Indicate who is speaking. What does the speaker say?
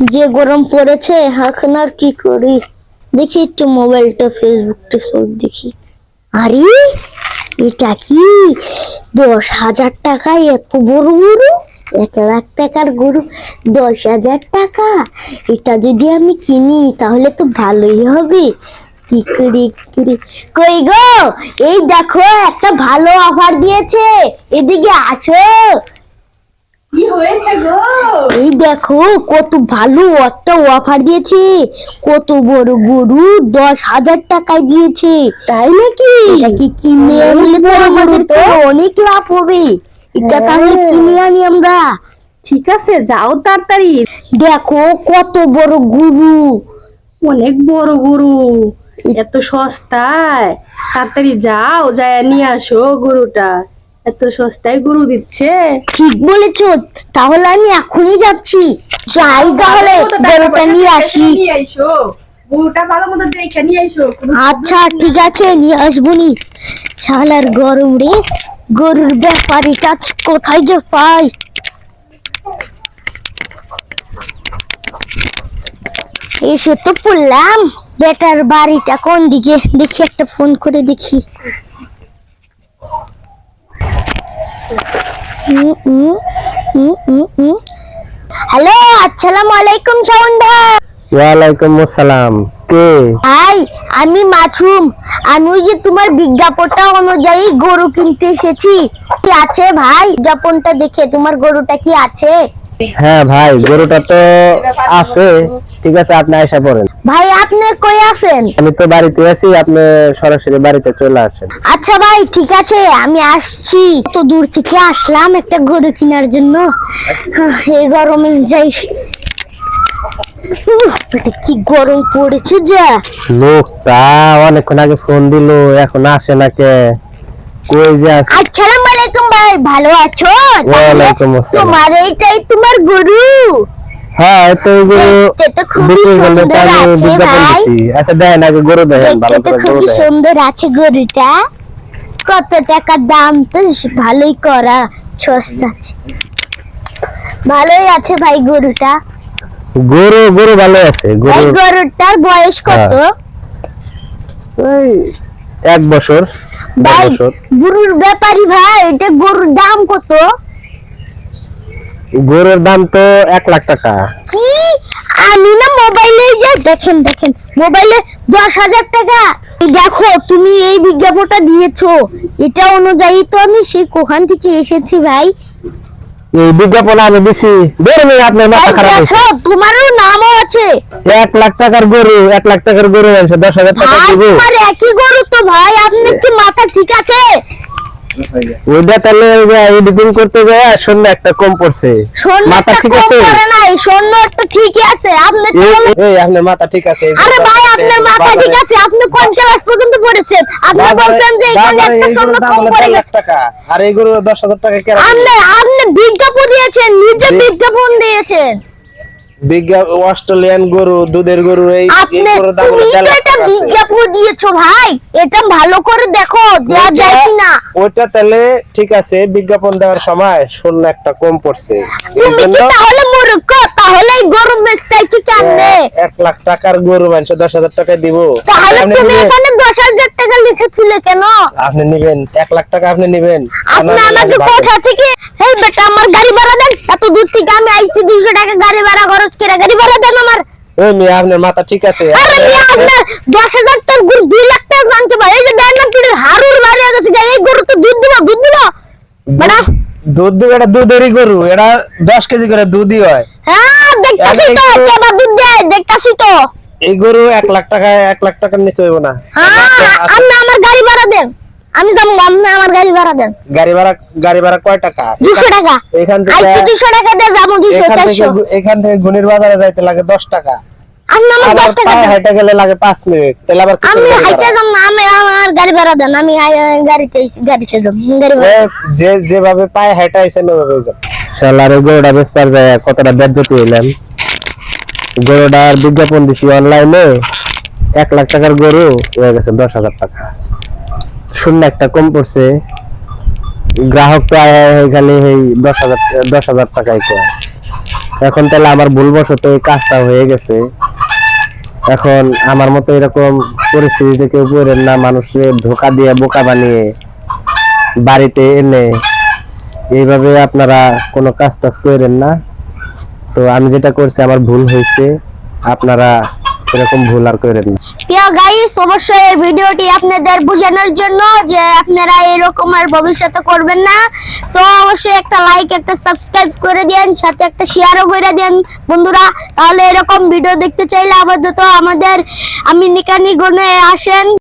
Speaker 1: যে গরম পড়েছে এখন আর কি করি? দেখি একটু মোবাইলটা, ফেসবুকটা সব দেখি। আরে, এটা কি? দশ হাজার টাকায় এত বড় গরু? এক লাখ টাকার গরু, দশ হাজার টাকা? এটা যদি আমি কিনি, তাহলে তো ভালোই হবে। কি করি কি করি? কই গো? এই দেখো, একটা ভালো অফার দিয়েছে। এদিকে আসো।
Speaker 2: কি হয়েছে গো?
Speaker 1: এই দেখো কত ভালো একটা অফার দিয়েছে। কত বড় গরু দশ হাজার টাকায় দিয়েছে। তাই নাকি? এটা কি কিনে আনলে তো। আমাদের অনেক লাভ হবে। এটা তাহলে কিনে আনি আমরা।
Speaker 2: ঠিক আছে যাও তাড়াতাড়ি।
Speaker 1: দেখো কত বড় গরু।
Speaker 2: অনেক বড় গরু। এত সস্তায়। তাড়াতাড়ি যাও যায় নিয়ে আসো গরুটা। এত সস্তায় গরু দিচ্ছে?
Speaker 1: ঠিক বলেছ তাহলে আমি এখনই যাচ্ছি। যাই তাহলে গরুটা নিয়ে আসি।
Speaker 2: গরুটা ভালো মতো দেখে নিয়ে আইসো
Speaker 1: আচ্ছা ঠিক আছে নিয়ে শালার গরম রে গরুর ব্যাপারীটা কোথায় যে পাই? এসে তো পড়লাম বেটার বাড়িটা কোন দিকে? দেখি একটা ফোন করে দেখি। হ্যালো আসসালামু আলাইকুম শাওন ভাই
Speaker 3: ওয়ালাইকুম আসসালাম। কে?
Speaker 1: হাই আমি মাছুম আমি ওই যে তোমার বিজ্ঞাপনটা অনুযায়ী গরু কিনতে এসেছি। কি আছে ভাই? বিজ্ঞাপনটা দেখে তোমার গরুটা কি আছে?
Speaker 3: হ্যাঁ ভাই গরুটা তো আছে ঠিক আছে আপনি আয়সা পড়েন।
Speaker 1: ভাই আপনি কই আছেন?
Speaker 3: আমি তো বাড়িতে আছি আপনি সরাসরি বাড়িতে চলে আসেন।
Speaker 1: আচ্ছা ভাই ঠিক আছে আমি আসছি। তো দূর থেকে আসলাম একটা গরু কেনার জন্য। এই গরমে যাই। কি গরম পড়েছে যা।
Speaker 3: লোকটা অনেকক্ষণ আগে ফোন দিল এখন আসে না কে? কই যে আছে?
Speaker 1: আসসালামু আলাইকুম ভাই ভালো আছো?
Speaker 3: ওয়ালাইকুম আসসালাম।
Speaker 1: তোমার এইটাই তোমার গরু।
Speaker 3: হ্যাঁ তো গরু
Speaker 1: তো খুবই সুন্দর আছে ভাই।
Speaker 3: আচ্ছা দেন আগে গরু দেখেন ভালো করে
Speaker 1: খুবই সুন্দর আছে গরুটা। কত টাকা দাম তো ভালোই করা সস্তা আছে। ভালোই আছে ভাই গরুটা।
Speaker 3: গরু গরু ভালো আছে গরু।
Speaker 1: গরুটার বয়স কত?
Speaker 3: হ্যাঁ। এক বছর।
Speaker 1: ভাই গরুর ব্যাপারী ভাই এটা গরুর দাম কত?
Speaker 3: গরুর দাম তো এক লাখ টাকা।
Speaker 1: কি? আমি না মোবাইলে যে দেখেন দেখেন মোবাইলে দশ হাজার টাকা। দেখো তুমি এই বিজ্ঞাপনটা দিয়েছ। এটা অনুযায়ী তো আমি সেই কোখান থেকে এসেছি ভাই।
Speaker 3: এই বিজ্ঞাপন আমি দিছি। ধরে নিন আপনার মাথা খারাপ হয়েছে।
Speaker 1: তোমারও নামও আছে।
Speaker 3: এক লাখ টাকার গরু এক লাখ টাকার গরু আছে দশ হাজার টাকা দিব
Speaker 1: একই গরু তো ভাই আপনি কি মাথা ঠিক আছে?
Speaker 3: ওইটা তাহলে এডিটিং করতে যায় শূন্য একটা কম পড়ছে। মাথা ঠিক আছে?
Speaker 1: ঠিকই আছে। আপনি
Speaker 3: এই আপনার মাথা ঠিক আছে
Speaker 1: আরে ভাই আপনার মাথা ঠিক আছে আপনি কোন ক্লাস পর্যন্ত পড়েছেন? আপনি বলছেন যে এখানে একটা কম পড়ে গেছে।
Speaker 3: টাকা। আর এই গরু দশ হাজার টাকা কেন
Speaker 1: আপনি আপনি বিজ্ঞাপন দিয়েছেন নিজে বিজ্ঞাপন দিয়েছেন।
Speaker 3: অস্ট্রেলিয়ান গরু দুধের গরু এই
Speaker 1: তুমি তো এটা বিজ্ঞাপন দিয়েছ ভাই। এটা ভালো করে দেখো
Speaker 3: দেয়া
Speaker 1: যায় কি
Speaker 3: ওটা তাহলে ঠিক আছে বিজ্ঞাপন দেওয়ার সময় শূন্য একটা কম পড়ছে।
Speaker 1: তুমি কি তাহলে মূর্খ? তাহলে গরু বেচতেছো কেন
Speaker 3: এক লাখ টাকার গরু মাংস দশ হাজার টাকা দিব।
Speaker 1: তাহলে তুমি এখানে 10000 কিছু কেন?
Speaker 3: আপনি নেবেন এক লাখ টাকা আপনি নেবেন।
Speaker 1: আপনি আমাকে কোথা থেকে? হেই বেটা আমার গাড়ি ভাড়া দেন। এত দূর থেকে আমি টাকা গাড়ি ভাড়া খরচ করে গাড়ি ভাড়া দেন আমার।
Speaker 3: এই মিয়া আপনার মাথা ঠিক আছে।
Speaker 1: আরে আপনার গরু লাখ টাকা ভাই এই যে পিড়ের বাড়ি গেছে। এই গরু তো দুধ দিব দুধ দিব। বড়া
Speaker 3: দুধ দিব এটা গরু। এটা 10 কেজি করে দুধই হয়।
Speaker 1: হ্যাঁ দেখতাছি তো দুধ দেয় দেখতাছি তো।
Speaker 3: এই গরু এক লাখ টাকা এক লাখ টাকার নিচে হইব না।
Speaker 1: হ্যাঁ আপনি আমার গাড়ি ভাড়া দেন। আমি যাব আপনি আমার গাড়ি ভাড়া দেন।
Speaker 3: গাড়ি ভাড়া গাড়ি ভাড়া কয় টাকা?
Speaker 1: দুশো টাকা।
Speaker 3: এখান থেকে
Speaker 1: আইসি দুশো টাকা দিয়ে যাব দুশো
Speaker 3: এখান থেকে
Speaker 1: চারশো।
Speaker 3: এখান থেকে গুনির বাজারে যাইতে লাগে দশ টাকা।
Speaker 1: আপনি আমার টাকা দেন।
Speaker 3: গেলে লাগে পাঁচ মিনিট। তাহলে আবার
Speaker 1: আমি
Speaker 3: গাড়ি
Speaker 1: যাব না আমি আমার গাড়ি ভাড়া দেন। আমি আই- গাড়িতে আইছি- গাড়িতে যাব গাড়ি ভাড়া
Speaker 3: যে যেভাবে পায়ে আইছেন যাব। শালার গরুটা যায় কতটা বেজ্জতি হইলাম গরুটার বিজ্ঞাপন দিছি অনলাইনে, এক লাখ টাকার গরু, হয়ে গেছে দশ হাজার টাকা। শূন্য একটা কম পড়ছে। গ্রাহক তো খালি এই দশ হাজার দশ হাজার টাকায় কয়। এখন তাহলে আমার ভুলবশত এই কাজটা হয়ে গেছে। এখন আমার মতো এরকম পরিস্থিতিতে কেউ পড়েন না মানুষের ধোকা দিয়ে বোকা বানিয়ে বাড়িতে এনে এইভাবে আপনারা কোনো কাজ টাজ করেন না। তো আমি যেটা করছি, আমার ভুল হয়েছে। আপনারা এরকম ভুল আর করেন না।
Speaker 1: প্রিয় গাইস অবশ্যই এই ভিডিওটি আপনাদের বোঝানোর জন্য যে আপনারা এরকম আর ভবিষ্যতে করবেন না। তো অবশ্যই একটা লাইক একটা সাবস্ক্রাইব করে দেন, সাথে একটা শেয়ারও করে দেন। বন্ধুরা, তাহলে এরকম ভিডিও দেখতে চাইলে আপাতত আমাদের, আমি নিকানি গুনে আসেন।